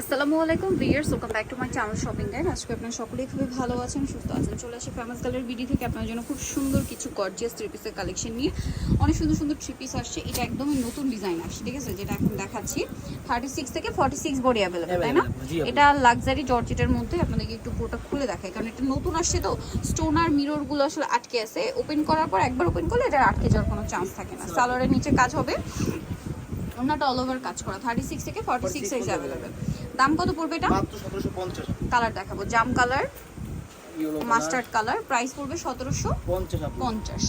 আসসালামু আলাইকুম viewers welcome back to my channel shopping guide আজকে আপনারা সকলেই খুবই ভালো আছেন সুস্থ আছেন চলে আসি ফেমাস কালার বিডি থেকে আপনার জন্য খুব সুন্দর কিছু গর্জিয়াস থ্রি পিসের কালেকশন নিয়ে। অনেক সুন্দর সুন্দর থ্রি পিস আসছে এটা একদমই নতুন ডিজাইন আসছে ঠিক আছে যেটা এখন দেখাচ্ছি। থার্টি সিক্স থেকে ফর্টি সিক্স বডি অ্যাভেলেবেল তাই না। এটা লাক্সারি জর্জেটের মধ্যে আপনাদেরকে একটু পুরোটা খুলে দেখায় কারণ এটা নতুন আসছে তো স্টোন আর মিররগুলো আসলে আটকে আছে। ওপেন করার পর একবার ওপেন করলে এটা আটকে যাওয়ার কোনো চান্স থাকে না। সালোয়ারের নিচে কাজ হবে। ওনাটা অল ওভার কাজ করা থার্টি সিক্স থেকে ফর্টি সিক্স সাইজ অ্যাভেলেবেল দাম কত পড়বে এটা? কালার দেখাবো। জাম কালার মাস্টার্ড কালার প্রাইস পড়বে সতেরোশো পঞ্চাশ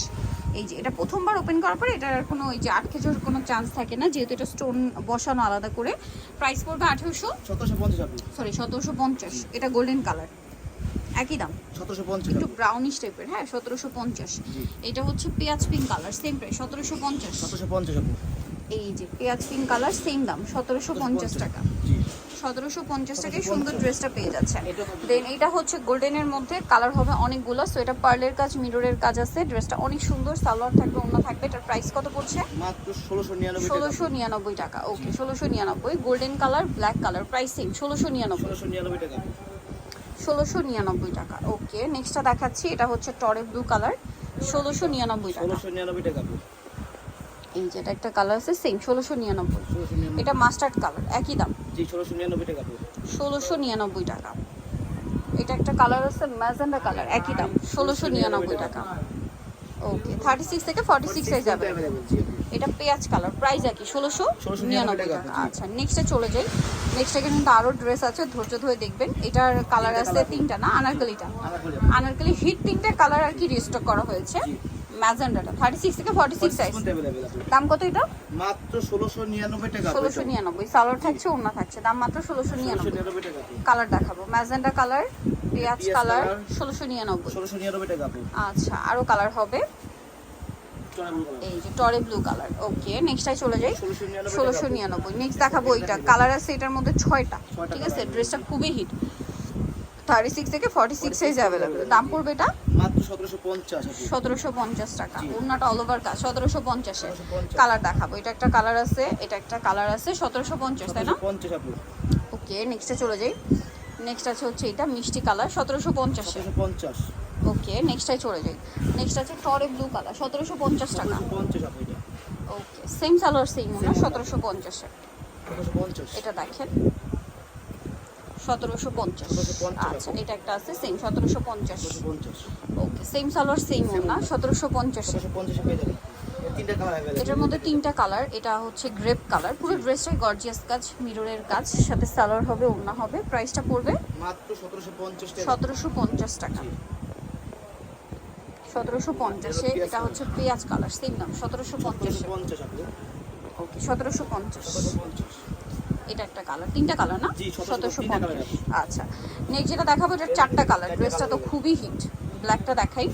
এই যে এটা প্রথমবার ওপেন করার পরে এটার আর কোনো ওই যে আটকে যাওয়ার কোনো চান্স থাকে না যেহেতু এটা স্টোন বসানো আলাদা করে। প্রাইস পড়বে আঠেরোশো সরি সতেরোশো পঞ্চাশ। এটা গোল্ডেন কালার একই দাম। একটু ব্রাউনিশ টাইপের হ্যাঁ সতেরোশো পঞ্চাশ। এটা হচ্ছে পেঁয়াজ পিঙ্ক কালার সেম প্রাইস সতেরোশো পঞ্চাশ। এই যে পেঁয়াজ পিঙ্ক কালার সেম দাম সতেরোশো পঞ্চাশ। টাকা। সতেরোশো পঞ্চাশ টাকায় সুন্দর ড্রেসটা পেয়ে যাচ্ছেন দেন এটা হচ্ছে গোল্ডেনের মধ্যে কালার হবে অনেকগুলো। সো এটা পার্লের কাজ মিররের কাজ আছে। ড্রেসটা অনেক সুন্দর সালোয়ার থাকবে অন্য থাকবে। এটার প্রাইস কত পড়ছে? মাত্র ষোলোশো নিরানব্বই টাকা। ওকে ষোলোশো নিরানব্বই। Golden colour black colour price ষোলোশো নিরানব্বই। টাকা। ষোলোশো নিরানব্বই টাকা। ওকে নেক্সটটা দেখাচ্ছি। এটা হচ্ছে টরে ব্লু কালার ষোলোশো নিরানব্বই টাকা। টাকা। এই যে এটা একটা কালার আছে সেম ষোলোশো নিরানব্বই। এটা মাস্টার্ড কালার একই দাম। জি টাকা এটা একটা কালার আছে ম্যাজেন্ডা কালার একই দাম ষোলোশো নিরানব্বই টাকা। ওকে থার্টি সিক্স থেকে ফর্টি সিক্স যাবে। এটা পেঁয়াজ কালার প্রাইস একই 1699 টাকা, আচ্ছা নেক্সটে চলে যাই। নেক্সটে কিন্তু আরও ড্রেস আছে ধৈর্য ধরে দেখবেন। এটার কালার আছে তিনটা না আনারকলিটা? আনারকলি। হিট তিনটা কালার আর কি রিস্টক করা হয়েছে। ম্যাজেন্ডাটা থার্টি সিক্স থেকে ফর্টি সিক্স সাইজ। দাম কত এটা? মাত্র ষোলোশো নিরানব্বই টাকা আপু ষোলোশো এটা। নিরানব্বই সালোয়ার থাকছে অন্য থাকছে দাম মাত্র ষোলোশো ষোলোশো নিরানব্বই নিরানব্বই টাকা কালার দেখাবো ম্যাজেন্ডা কালার পেঁয়াজ কালার colour। ষোলোশো নিরানব্বই। ষোলোশো নিরানব্বই টাকা আচ্ছা আরও কালার হবে? এই যে টরে ব্লু কালার ওকে নেক্সটটাই চলে যাই। ষোলোশো নিরানব্বই নেক্সট দেখাবো এইটা কালার আছে এটার মধ্যে ছয়টা ঠিক আছে? ড্রেসটা খুবই হিট থার্টি সিক্স থেকে ফর্টি সিক্স সাইজ অ্যাভেলেবেল দাম পড়বে এটা? মাত্র সতেরোশো পঞ্চাশ সতেরোশো পঞ্চাশ টাকা। ওনাটা অল ওভার কাজ সতেরোশো পঞ্চাশে। কালার দেখাবো। এটা একটা কালার আছে এটা একটা কালার আছে সতেরোশো পঞ্চাশ তাই না? ওকে নেক্সটে চলে যাই। নেক্সট আছে হচ্ছে এটা মিষ্টি কালার সতেরোশো পঞ্চাশে। পঞ্চাশ। ওকে নেক্সটটাই চলে যাই। নেক্সট আছে টরে ব্লু কালার সতেরোশো পঞ্চাশ টাকা। ওকে সেম সালোয়ার সেম পঞ্চাশে। সতেরোশো পঞ্চাশ। এটা দেখেন। সতেরোশো পঞ্চাশ। আচ্ছা এটা একটা আছে সেম সতেরোশো পঞ্চাশ। ওকে সেম সালোয়ার সেম না সতেরোশো পঞ্চাশে এটার মধ্যে তিনটা কালার এটা হচ্ছে গ্রেপ কালার পুরো ড্রেসটাই গর্জিয়াস কাজ মিররের কাজ সাথে সালোয়ার হবে ওড়না হবে প্রাইসটা পড়বে মাত্র সতেরোশো পঞ্চাশ টাকা। সতেরোশো পঞ্চাশ এটা হচ্ছে পেঁয়াজ কালার সেম দাম সতেরোশো পঞ্চাশে ওকে সতেরোশো পঞ্চাশ। এটা একটা কালার তিনটা কালার না? সতেরোশো পঞ্চাশ। আচ্ছা। নেক্সট যেটা দেখাবো এটা চারটা কালার ড্রেসটা তো খুবই হিট ব্ল্যাকটা দেখাই।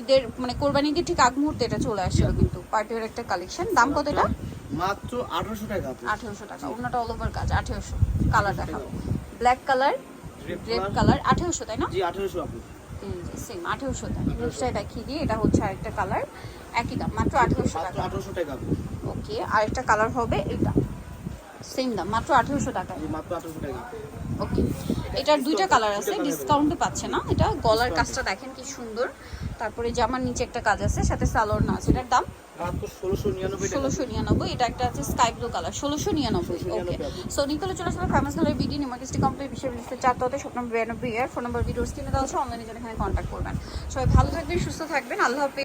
ঈদের মানে কোরবানি ঈদের ঠিক আগ মুহূর্তে এটা চলে আসছিল কিন্তু পার্টির একটা কালেকশন দাম কত এটা? মাত্র আঠারোশো টাকা আপু আঠেরোশো টাকা। ওনাটা অল ওভার কাজ। আঠেরোশো। কালার দেখাবো। ব্ল্যাক কালার রেড কালার আঠেরোশো তাই না? জি আপু। সেম আঠেরোশো টাকা। নেক্সটটাই দেখিয়ে দিই এটা হচ্ছে আরেকটা কালার একই দাম। মাত্র আঠেরোশো মাত্র টাকা। আঠারোশো টাকা আপু। ওকে আরেকটা কালার হবে এটা সেম দাম মাত্র আঠেরোশো টাকা মাত্র আঠারোশো টাকা ওকে এটার দুইটা কালার আছে ডিসকাউন্টে পাচ্ছে না। এটা গলার কাজটা দেখেন কি সুন্দর। তারপরে জামার নিচে একটা কাজ আছে সাথে সালোয়ার না আছে। এটার দাম? ষোলোশো নিরানব্বই এটা একটা আছে স্কাই ব্লু কালার ষোলোশো নিরানব্বই। ওকে সো নিকলে চলে আসলে ফেমাস কালার বিডি নিমার্কেস্টি কমপ্লিট চারটাতে বিরানব্বই ফোন নম্বর ভিডিওস কিনে দেওয়া আছে অনলাইনে জন্য এখানে কন্ট্যাক্ট করবেন। সবাই ভালো থাকবেন সুস্থ থাকবেন। আল্লাহ হাফেজ।